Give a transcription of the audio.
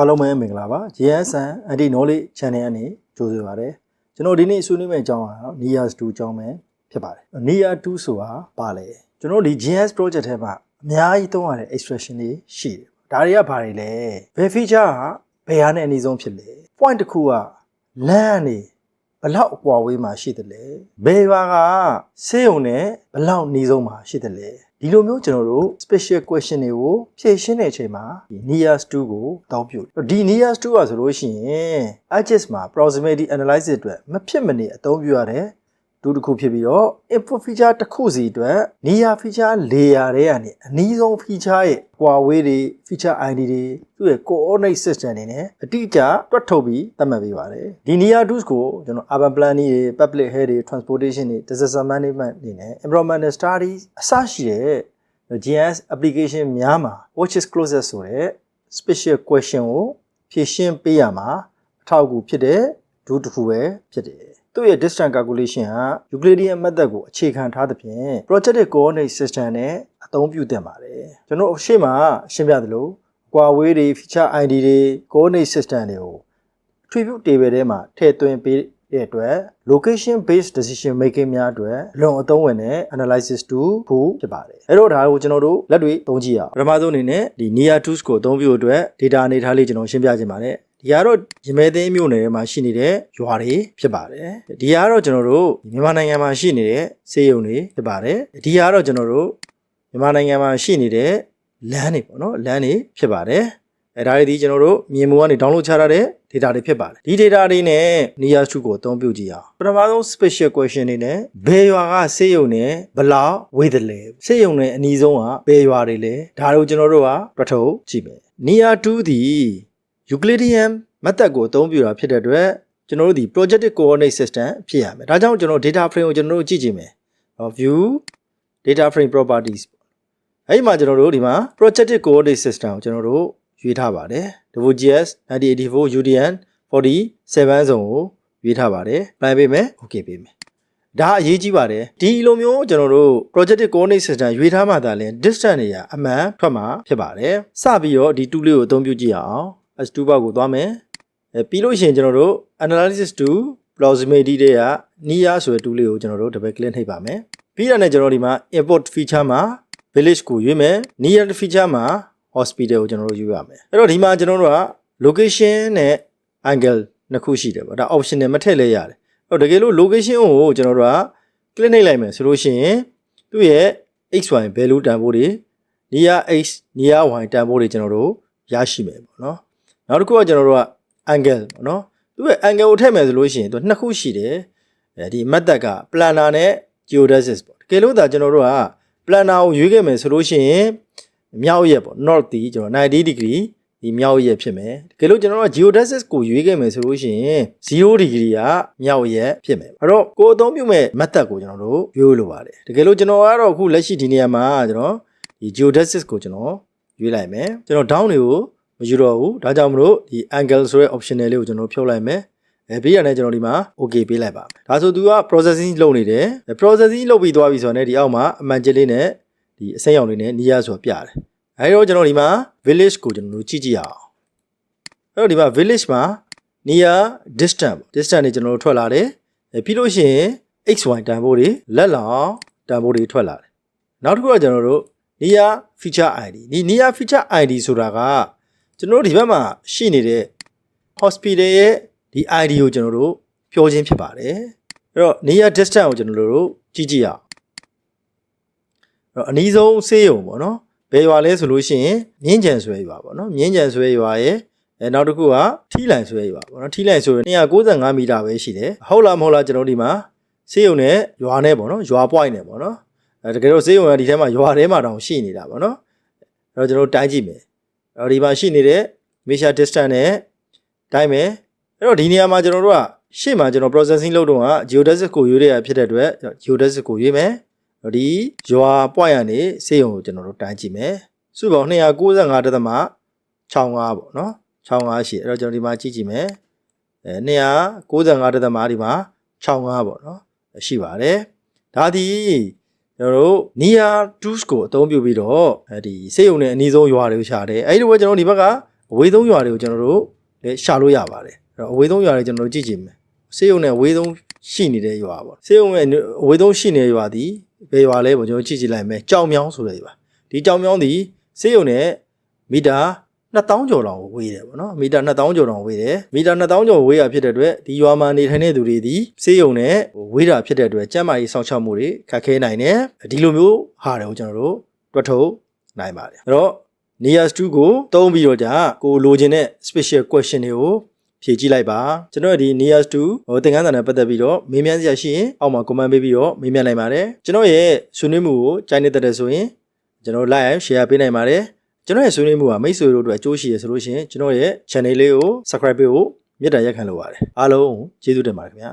အားလုံးပဲမင်္ဂလာပါ JSN Anti Knowledge Channel အနေကြိုဆိုပါရစေကျွန်တော်ဒီနေ့ဆွေးနွေးမယ့်အကြောင်းကတော့ Near 2အကြောင်းပဲဖြစ်ပါတယ် Near 2ဆိုတာဘာလဲကျွန်တော်ဒီ JS project ထဲမှာအများကြီးသုံးရတဲ့ expression တွေရှိတယ်ဒါတွေကဘာတွေလဲဘယ် feature ကဘယ်ဟာနဲ့အနည်းဆုံးဖြစ်လဲ point တစ်ခုက LAN နေဘလောက်အကွာဝေးမှာရှိတယ်လဲဘယ်ဘာကစေုံနဲ့ဘလောက်နီးဆုံးမှာရှိတယ်လဲ ဒီလိုမျိုးကျွန်တော်တို့ special question တွေကိုဖြည့်ရှင်းတဲ့အချိန်မှာဒီ Nears 2ကိုတောင်းပြုတယ်ဒီ Nears 2ကဆိုလို့ရှိရင် AGIS မှာ proximity analysis အတွက်မဖြစ်မနေအသုံးပြုရတဲ့ တူတစ်ခုဖြစ်ပြီးတော့ input feature တစ်ခုစီအတွက် near feature layer တွေကနေအနည်းဆုံး feature ရဲ့ကွာဝေးတွေ feature ID တွေသူ့ရဲ့ coordinate system တွေနဲ့အတိအကျတွက်ထုတ်ပြီးသတ်မှတ်ပေးပါတယ်ဒီ near tools ကိုကျွန်တော် urban planning တွေ public health တွေ transportation တွေ disaster management တွေနဲ့ environmental studies အစရှိတဲ့ GIS application များမှာ watch is closest ဆိုတဲ့ special question ကိုဖြေရှင်းပေးရမှာအထောက်အကူဖြစ်တဲ့ do တစ်ခုပဲဖြစ်တယ် သူ့ရဲ့ distance calculation ဟာ Euclidean method ကိုအခြေခံထားသဖြင့် projected coordinate system နဲ့အသုံးပြုသင့်ပါတယ်ကျွန်တော်ရှေ့မှာရှင်းပြသလိုအကွာဝေးတွေ feature ID တွေ coordinate system တွေကို attribute table ထဲမှာထည့်သွင်းပေးတဲ့အတွက် location based decision making များအတွက်အလွန်အသုံးဝင်တဲ့ analysis tool ခုဖြစ်ပါတယ်အဲ့တော့ဒါကိုကျွန်တော်တို့လက်တွေ့သုံးကြည့်အောင်ပထမဆုံးအနေနဲ့ဒီ near tools ကိုအသုံးပြုအတွက် data အနေထားလေးကျွန်တော်ရှင်းပြခြင်းပါတယ် ဒီကတော့ရမဲသိမ်းမြို့နယ်ထဲမှာရှိနေတဲ့ရွာတွေဖြစ်ပါတယ်ဒီကတော့ကျွန်တော်တို့မြန်မာနိုင်ငံမှာရှိနေတဲ့စေယုံတွေဖြစ်ပါတယ်ဒီကတော့ကျွန်တော်တို့မြန်မာနိုင်ငံမှာရှိနေတဲ့လမ်းတွေပေါ့နော်လမ်းတွေဖြစ်ပါတယ်အဲဒါတွေဒီကျွန်တော်တို့မြေမူကနေ download ချရတဲ့ data တွေဖြစ်ပါတယ်ဒီ data တွေနဲ့ near to ကိုအသုံးပြုကြည့်အောင်ပထမဆုံး special question တွေနဲ့ဘယ်ရွာကစေယုံနဲ့ဘယ်လောက်ဝေးတယ်လဲစေယုံနဲ့အနီးဆုံးကဘယ်ရွာတွေလဲဒါတို့ကျွန်တော်တို့ကပြထုတ်ကြည့်မယ် near to ဒီ Euclidean method ကိုအသုံးပြုတာဖြစ်တဲ့အတွက်ကျွန်တော်တို့ဒီ projected coordinate system ဖြစ်ရမယ်ဒါကြောင့်ကျွန်တော် data frame ကိုကျွန်တော်တို့ကြည့်ကြည့်မယ်ဟော view data frame properties အဲ့ဒီမှာကျွန်တော်တို့ဒီမှာ projected coordinate system ကိုကျွန်တော်တို့ရွေးထားပါတယ် WGS 9084 UDN 47စုံကိုရွေးထားပါတယ်ပြန်ပေးမယ် okay ပေးမယ်ဒါအရေးကြီးပါတယ်ဒီလိုမျိုးကျွန်တော်တို့ projected coordinate system ရွေးထားမှသာလဲ distance တွေကအမှန်ထွက်မှာဖြစ်ပါတယ်စပြီးတော့ဒီ tool လေးကိုအသုံးပြုကြည့်အောင် S2 ဘောက်ကိုသွားမယ်အဲပြီးလို့ရှိရင်ကျွန်တော်တို့ analysis to plausibility တွေက near ဆိုတဲ့ tool လေးကိုကျွန်တော်တို့ double click နှိပ်ပါမယ်ပြီးတော့ねကျွန်တော်ဒီမှာ import feature မှာ village ကိုရွေးမယ် near feature မှာ hospital ကိုကျွန်တော်တို့ရွေးရမယ်အဲ့တော့ဒီမှာကျွန်တော်တို့က location နဲ့ angle နှစ်ခုရှိတယ်ပေါ့ဒါ option နဲ့မထည့်လဲရတယ်အဲ့တော့တကယ်လို့ location ကိုကျွန်တော်တို့က click နှိပ်လိုက်မယ်ဆိုလို့ရှိရင်သူ့ရဲ့ xy value တန်ဖိုးတွေ near x near y တန်ဖိုးတွေကျွန်တော်တို့ရရှိမယ်ပေါ့နော် နောက်တစ်ခုကကျွန်တော်တို့က angle ပေါ့နော်သူရဲ့ angle ကိုထည့်မယ်ဆိုလို့ရှိရင်သူနှစ်ခုရှိတယ်အဲဒီ method က planner နဲ့ geodesics ပေါ့တကယ်လို့ဒါကျွန်တော်တို့က planner ကိုရွေးခဲ့မယ်ဆိုလို့ရှိရင်မြောက်ရက်ပေါ့ north ဒီကျွန်တော်90 degree ဒီမြောက်ရက်ဖြစ်မယ်တကယ်လို့ကျွန်တော်တို့က geodesics ကိုရွေးခဲ့မယ်ဆိုလို့ရှိရင်0 degree ကမြောက်ရက်ဖြစ်မယ်အဲ့တော့ကိုယ်အသုံးပြုမဲ့ method ကိုကျွန်တော်တို့ရွေးလို့ပါတယ်တကယ်လို့ကျွန်တော်ကတော့အခုလက်ရှိဒီနေရာမှာကျွန်တော်ဒီ geodesics ကိုကျွန်တော်ရွေးလိုက်မယ်ကျွန်တော် down တွေကို မယူတော့ဘူးဒါကြောင့်မလို့ဒီ angle ဆိုတဲ့ optional လေးကိုကျွန်တော်ဖြုတ်လိုက်မယ်အဲပြီးရတယ်ကျွန်တော်ဒီမှာ okay ပေးလိုက်ပါမယ်ဒါဆိုသူက processing လုပ်နေတယ် processing လုပ်ပြီးသွားပြီဆိုတော့ねဒီအောက်မှာအမှန်ကျလေးနဲ့ဒီအစိမ်းရောင်လေးနဲ့ near ဆိုတာပြတယ်အဲဒီတော့ကျွန်တော်ဒီမှာ village ကိုကျွန်တော်တို့ကြည့်ကြည့်ရအောင်အဲ့တော့ဒီမှာ village မှာ near distance distance တွေကျွန်တော်တို့ထွက်လာတယ်အဲပြီးလို့ရှိရင် xy တန်ဖိုးတွေလက်လောင်တန်ဖိုးတွေထွက်လာတယ်နောက်တစ်ခုကကျွန်တော်တို့ near feature id ဒီ near feature id ဆိုတာက ကျွန်တော်တို့ဒီဘက်မှာရှိနေတဲ့ hospital ရဲ့ဒီ ID ကိုကျွန်တော်တို့ပြောချင်းဖြစ်ပါတယ်အဲ့တော့ near distance ကိုကျွန်တော်တို့ကြည့်ကြည့်ရအောင်အဲ့တော့အနည်းဆုံးဆေးရုံပေါ့နော်ဘယ်ရွာလဲဆိုလို့ရှိရင်မြင်းကြံဆွဲရွာပေါ့နော်မြင်းကြံဆွဲရွာရဲ့အဲနောက်တစ်ခုကထီးလိုင်ဆွဲရွာပေါ့နော်ထီးလိုင်ဆိုရင်295မီတာပဲရှိတယ်ဟုတ်လားမဟုတ်လားကျွန်တော်ဒီမှာဆေးရုံနဲ့ရွာနဲ့ပေါ့နော်ရွာ point နဲ့ပေါ့နော်အဲတကယ်တော့ဆေးရုံကဒီထဲမှာရွာထဲမှာတောင်ရှိနေတာပေါ့နော်အဲ့တော့ကျွန်တော်တိုင်းကြည့်မယ်အဲ့တော့ ဒီမှာရှိနေတဲ့ measure distance နဲ့တိုင်းမယ်အဲ့တော့ဒီနေရာမှာကျွန်တော်တို့ကရှေ့မှာကျွန်တော် processing လုပ်တော့က geodesic ကိုရွေးရဖြစ်တဲ့အတွက် geodesic ကိုရွေးမယ်အဲ့ဒီရွာ point ကနေစေးရုံကိုကျွန်တော်တို့တိုင်းကြည့်မယ်စုပေါင်း295တသမ65ပေါ့နော်65ရှိအဲ့တော့ကျွန်တော်ဒီမှာကြည့်ကြည့်မယ်အဲ295တသမဒီမှာ65ပေါ့နော်ရှိပါတယ်ဒါဒီ ကျွန်တော်တို့ near tools ကိုအသုံးပြုပြီးတော့အဲဒီစေးရုံနဲ့အနည်းဆုံးရွာတွေကိုရှာတယ်အဲဒီတော့ကျွန်တော်ဒီဘက်ကအဝေးသုံးရွာတွေကိုကျွန်တော်တို့လည်းရှာလို့ရပါတယ်အဲ့တော့အဝေးသုံးရွာတွေကျွန်တော်တို့ကြည့်ကြည့်မယ်စေယုံနဲ့အဝေးသုံးရှိနေတဲ့ရွာပေါ့စေယုံရဲ့အဝေးသုံးရှိနေတဲ့ရွာဒီဘယ်ရွာလဲပေါ့ကျွန်တော်ကြည့်ကြည့်လိုက်မယ်ကြောင်မြောင်းဆိုတဲ့ရွာဒီကြောင်မြောင်းဒီစေယုံနဲ့မီတာ 2000ကျော်လောက်ဝေးတယ်ပေါ့နော်မီတာ2000ကျော်လောက်ဝေးတယ်မီတာ2000ကျော်ဝေးရဖြစ်တဲ့အတွက်ဒီရွာမှာနေထိုင်တဲ့သူတွေဒီစေယုံနဲ့ဝေးတာဖြစ်တဲ့အတွက်ကျန်းမာရေးစောင့်ရှောက်မှုတွေခက်ခဲနိုင်တယ်ဒီလိုမျိုးဟာတွေကိုကျွန်တော်တို့တွတ်ထုတ်နိုင်ပါတယ်အဲ့တော့ Neas 2ကိုတုံးပြီးတော့じゃကိုလိုချင်တဲ့ special question တွေကိုဖြည့်ကြည့်လိုက်ပါကျွန်တော်ဒီ Neas 2ဟိုသင်ခန်းစာနဲ့ပတ်သက်ပြီးတော့မေးမြန်းစရာရှိရင်အောက်မှာ comment ပေးပြီးတော့မေးမြန်းနိုင်ပါတယ်ကျွန်တော်ရဲ့ဆွေးနွေးမှုကိုကြိုက်နေတဲ့တဲ့ဆိုရင်ကျွန်တော် like and share ပေးနိုင်ပါတယ် ကျွန်တော်ရဲ့ဆွေးနွေးမှုကမိတ်ဆွေတို့အတွက်အကျိုးရှိရဆိုလို့ရှိရင်ကျွန်တော်ရဲ့ channel လေးကို subscribe ပေးဖို့မေတ္တာရက်ခံလိုပါတယ်အားလုံးကျေးဇူးတင်ပါတယ်ခင်ဗျာ